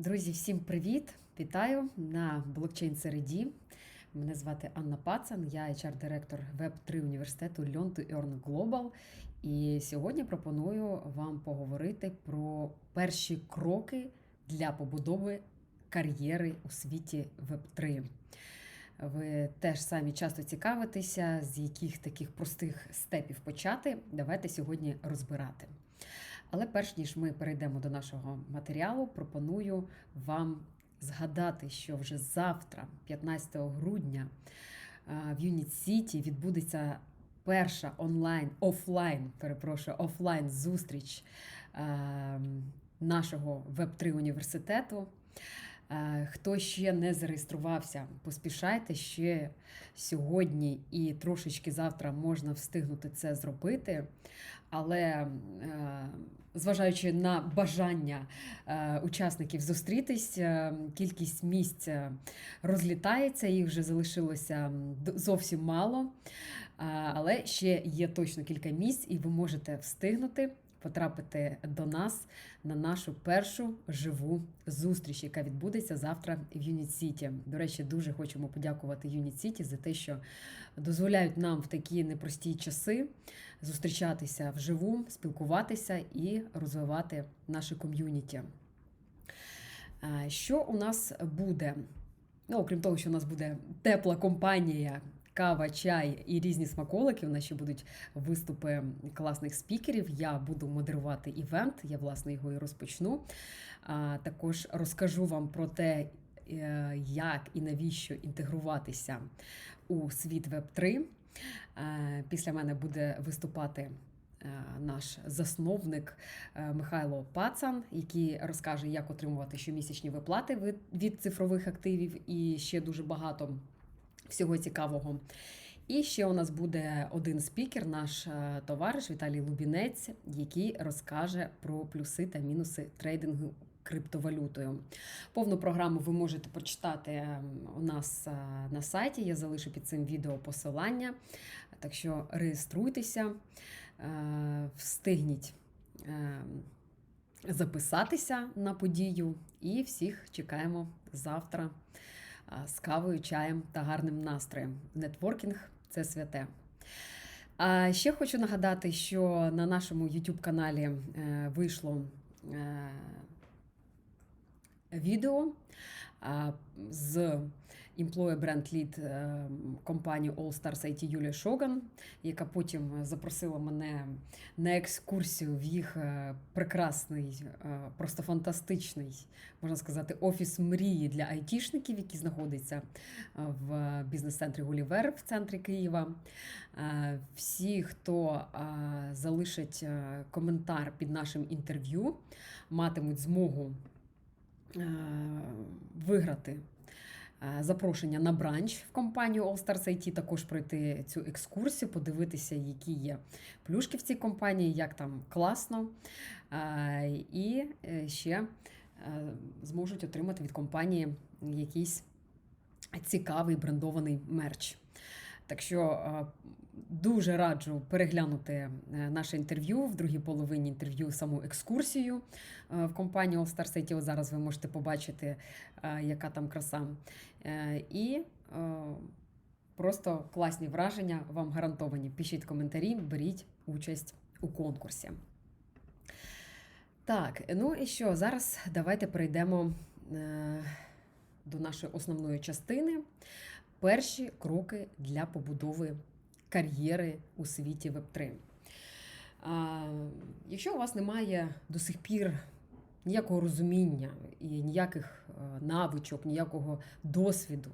Друзі, всім привіт! Вітаю на блокчейн середі. Мене звати Анна Пацан, я HR-директор Web3 університету Learn to Earn Global. І сьогодні пропоную вам поговорити про перші кроки для побудови кар'єри у світі Web3. Ви теж самі часто цікавитеся, з яких таких простих степів почати. Давайте сьогодні розбирати. Але перш ніж ми перейдемо до нашого матеріалу, пропоную вам згадати, що вже завтра, 15 грудня, е, в Юніт Сіті відбудеться перша онлайн, офлайн, перепрошую, офлайн зустріч е, нашого веб 3 університету. Е, Хто ще не зареєструвався, поспішайте ще сьогодні і трошечки завтра можна встигнути це зробити. Але е, зважаючи на бажання е, учасників зустрітись, кількість місць розлітається, їх вже залишилося зовсім мало. Але ще є точно кілька місць, і ви можете встигнути потрапити до нас на нашу першу живу зустріч, яка відбудеться завтра в Юніт Сіті. До речі, дуже хочемо подякувати Юніт Сіті за те, що дозволяють нам в такі непрості часи зустрічатися вживу, спілкуватися і розвивати наше ком'юніті. Що у нас буде? Ну, окрім того, що у нас буде тепла компанія, кава, чай і різні смаколики. У нас ще будуть виступи класних спікерів. Я буду модерувати івент, я власне його і розпочну. А, Також розкажу вам про те, е, як і навіщо інтегруватися у світ Web3. Е, Після мене буде виступати е, наш засновник Михайло Пацан, який розкаже, як отримувати щомісячні виплати від цифрових активів і ще дуже багато всього цікавого. І ще у нас буде один спікер, наш е, товариш Віталій Лубінець, який розкаже про плюси та мінуси трейдингу криптовалютою. Повну програму ви можете прочитати е, у нас е, на сайті. Я залишу під цим відео посилання. Так що реєструйтеся, е, встигніть е, записатися на подію, і всіх чекаємо завтра з кавою, чаєм та гарним настроєм. Нетворкінг це святе. А ще хочу нагадати, що на нашому YouTube каналі е, вийшло е, відео з Brand Lead е, компанії All Stars IT Юлія Шоган, яка потім запросила мене на екскурсію в їх е, прекрасний, е, просто фантастичний, можна сказати, офіс мрії для айтішників, який знаходиться е, в бізнес-центрі Гулівер в центрі Києва. Всі, хто залишить коментар під нашим інтерв'ю, матимуть змогу виграти запрошення на бранч в компанію All Stars IT, також пройти цю екскурсію, подивитися, які є плюшки в цій компанії, як там класно. Е, І е, ще е, зможуть отримати від компанії якийсь цікавий брендований мерч. Так що е, дуже раджу переглянути е, наше інтерв'ю в другій половині інтерв'ю саму екскурсію е, в компанії All Star City. Ось Зараз ви можете побачити, яка там краса. І просто класні враження вам гарантовані. Пишіть коментарі, беріть участь у конкурсі. Так, ну і що? Зараз давайте перейдемо до нашої основної частини. Перші кроки для побудови кар'єри у світі Web3. А, якщо у вас немає до сих пір ніякого розуміння і ніяких навичок, ніякого досвіду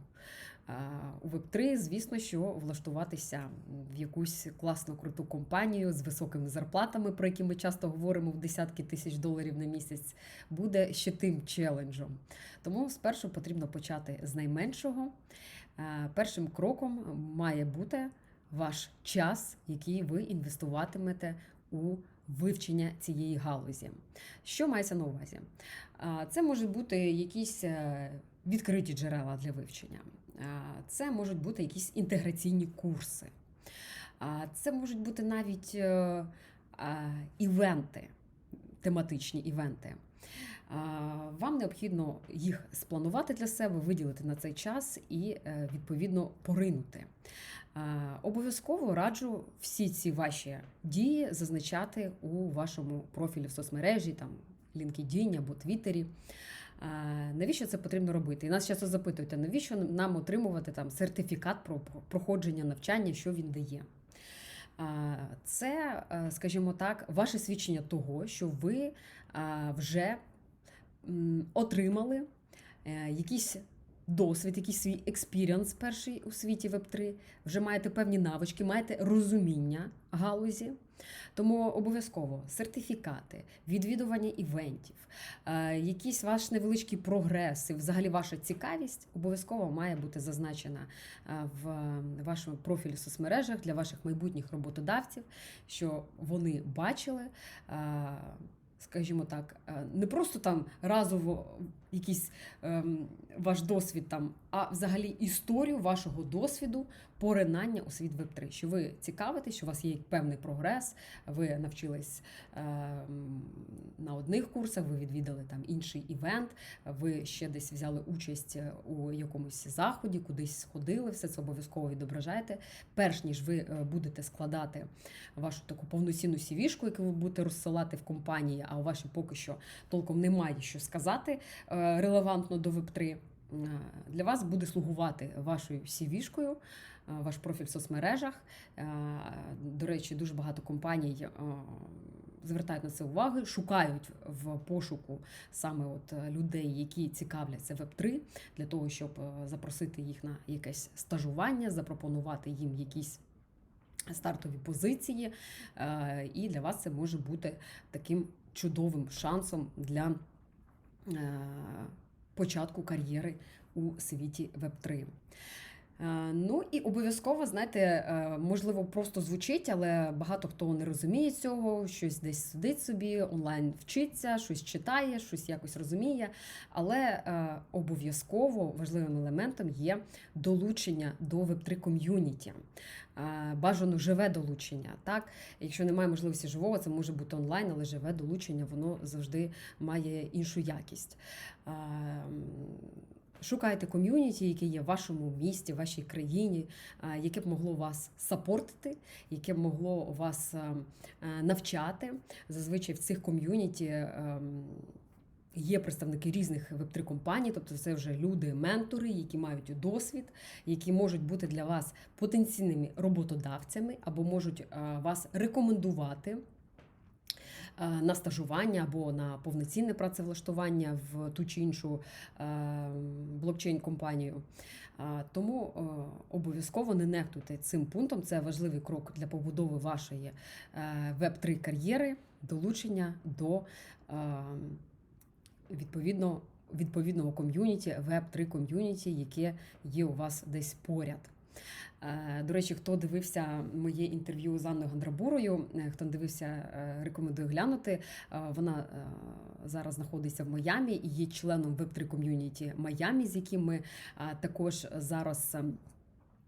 у Web3, звісно, що влаштуватися в якусь класну круту компанію з високими зарплатами, про які ми часто говоримо в десятки тисяч доларів на місяць, буде ще тим челенджем. Тому спершу потрібно почати з найменшого. Е, Першим кроком має бути ваш час, який ви інвестуватимете у вивчення цієї галузі. Що мається на увазі? Це можуть бути якісь е, відкриті джерела для вивчення, це можуть бути якісь інтеграційні курси, це можуть бути навіть е, івенти, тематичні івенти. Вам необхідно їх спланувати для себе, виділити на цей час і е, відповідно поринути. Обов'язково раджу всі ці ваші дії зазначати у вашому профілі в соцмережі, там LinkedIn або Твіттері. Навіщо це потрібно робити? І нас часто запитують, навіщо нам отримувати там сертифікат про проходження навчання, що він дає? Це, е, скажімо так, ваше свідчення того, що ви вже отримали е, якісь досвід, якийсь свій експіріанс перший у світі Web3, вже маєте певні навички, маєте розуміння галузі. Тому обов'язково сертифікати, відвідування івентів, е, якийсь ваш невеличкий прогрес і взагалі ваша цікавість обов'язково має бути зазначена е, в вашому профілі в соцмережах для ваших майбутніх роботодавців, що вони бачили. Е, скажімо так, не просто там разово якийсь ем, ваш досвід там, а взагалі історію вашого досвіду поринання у світ Web3, що ви цікавитесь, що у вас є певний прогрес, ви навчились е, на одних курсах, ви відвідали там інший івент, ви ще десь взяли участь е, у якомусь заході, кудись сходили, все це обов'язково відображаєте. Перш ніж ви е, будете складати вашу таку повноцінну сівішку, яку ви будете розсилати в компанії, а у вашій поки що толком немає що сказати е, релевантно до Web3, для вас буде слугувати вашою сівішкою. Е, ваш профіль в соцмережах. Е, до речі, дуже багато компаній. Е, звертають на це увагу, шукають в пошуку саме от людей, які цікавляться Web3, для того, щоб запросити їх на якесь стажування, запропонувати їм якісь стартові позиції. І для вас це може бути таким чудовим шансом для початку кар'єри у світі Web3. Е, ну і обов'язково, знаєте, е, можливо, просто звучить, але багато хто не розуміє цього, щось десь сидить собі, онлайн вчиться, щось читає, щось якось розуміє. Але е, обов'язково важливим елементом є долучення до Web3 ком'юніті. Бажано живе долучення. Так, Якщо немає можливості живого, це може бути онлайн, але живе долучення, воно завжди має іншу якість. Шукайте ком'юніті, яке є в вашому місті, в вашій країні, яке б могло вас сапортити, яке б могло вас навчати. Зазвичай в цих ком'юніті. Є представники різних веб-3 компаній, тобто це вже люди-ментори, які мають досвід, які можуть бути для вас потенційними роботодавцями або можуть вас рекомендувати Е, на стажування або на повноцінне працевлаштування в ту чи іншу е, блокчейн-компанію. Е, тому обов'язково не нехтуйте цим пунктом. Це важливий крок для побудови вашої веб-3 кар'єри, долучення до відповідно, відповідного ком'юніті, веб-3 ком'юніті, яке є у вас десь поряд. Е, до речі, хто дивився моє інтерв'ю з Анною Гандрабурою, е, хто дивився, е, рекомендую глянути. Вона зараз знаходиться в Майамі і є членом Web3 ком'юніті Майамі, з яким ми також зараз.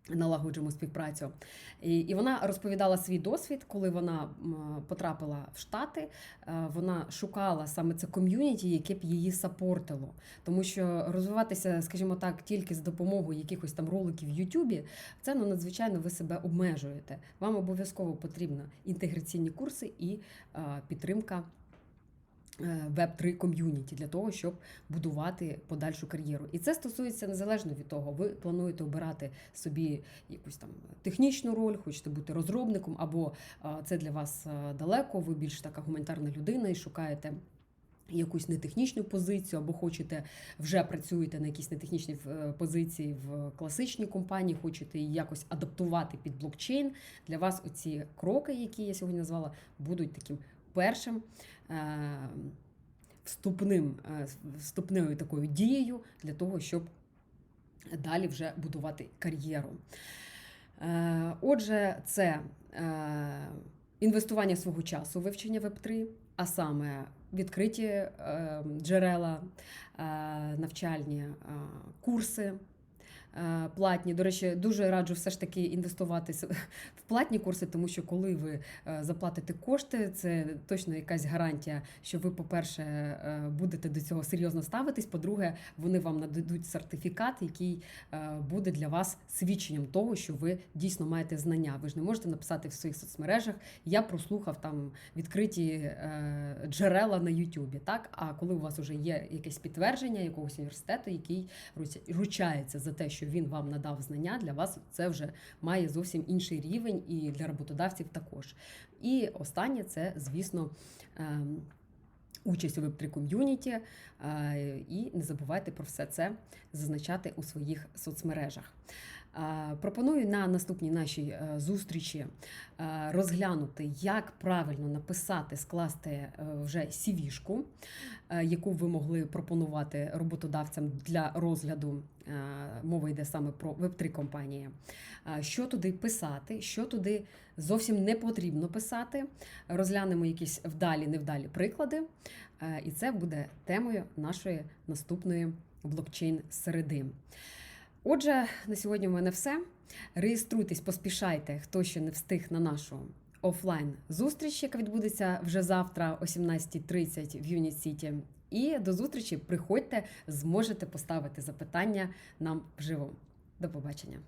Налагоджуємо співпрацю. І і вона розповідала свій досвід, коли вона потрапила в Штати. Е, вона шукала саме це ком'юніті, яке б її сапортило. Тому що розвиватися, скажімо так, тільки з допомогою якихось там роликів в Ютубі, це ну, надзвичайно ви себе обмежуєте. Вам обов'язково потрібні інтеграційні курси і е, підтримка. Web 3 ком'юніті для того, щоб будувати подальшу кар'єру. І це стосується незалежно від того, ви плануєте обирати собі якусь там технічну роль, хочете бути розробником, або це для вас далеко, ви більш така гуманітарна людина і шукаєте. Якусь нетехнічну позицію, або хочете вже працюєте на якійсь нетехнічній е, позиції в класичній компанії, хочете її якось адаптувати під блокчейн. Для вас оці кроки, які я сьогодні назвала, будуть таким першим е, вступним, е, вступною такою дією для того, щоб далі вже будувати кар'єру. Е, отже, це інвестування свого часу, вивчення Web3, а саме відкриті джерела, навчальні курси. Е, платні. До речі, дуже раджу все ж таки інвестувати в платні курси, тому що коли ви е, заплатите кошти, це точно якась гарантія, що ви, по-перше, е, будете до цього серйозно ставитись. По-друге, вони вам нададуть сертифікат, який буде для вас свідченням того, що ви дійсно маєте знання. Ви ж не можете написати в своїх соцмережах. Я прослухав там відкриті джерела на Ютубі. Так, а коли у вас вже є якесь підтвердження якогось університету, який ручається за те, що він вам надав знання, для вас це вже має зовсім інший рівень, і для роботодавців також. І останнє це, звісно. ем, Участь у Web3 ком'юніті е, і не забувайте про все це зазначати у своїх соцмережах. Пропоную на наступній нашій е, зустрічі е, розглянути, як правильно написати, скласти е, вже е, яку ви могли пропонувати роботодавцям для розгляду. Мова йде саме про Web3 компанії. Що туди писати, що туди зовсім не потрібно писати. Розглянемо якісь вдалі, невдалі приклади. І це буде темою нашої наступної блокчейн-середи. Отже, на сьогодні в мене все. Реєструйтесь, поспішайте, хто ще не встиг на нашу офлайн зустріч, яка відбудеться вже завтра о 17.30 в Юніт Сіті. І до зустрічі приходьте, зможете поставити запитання нам вживу. До побачення.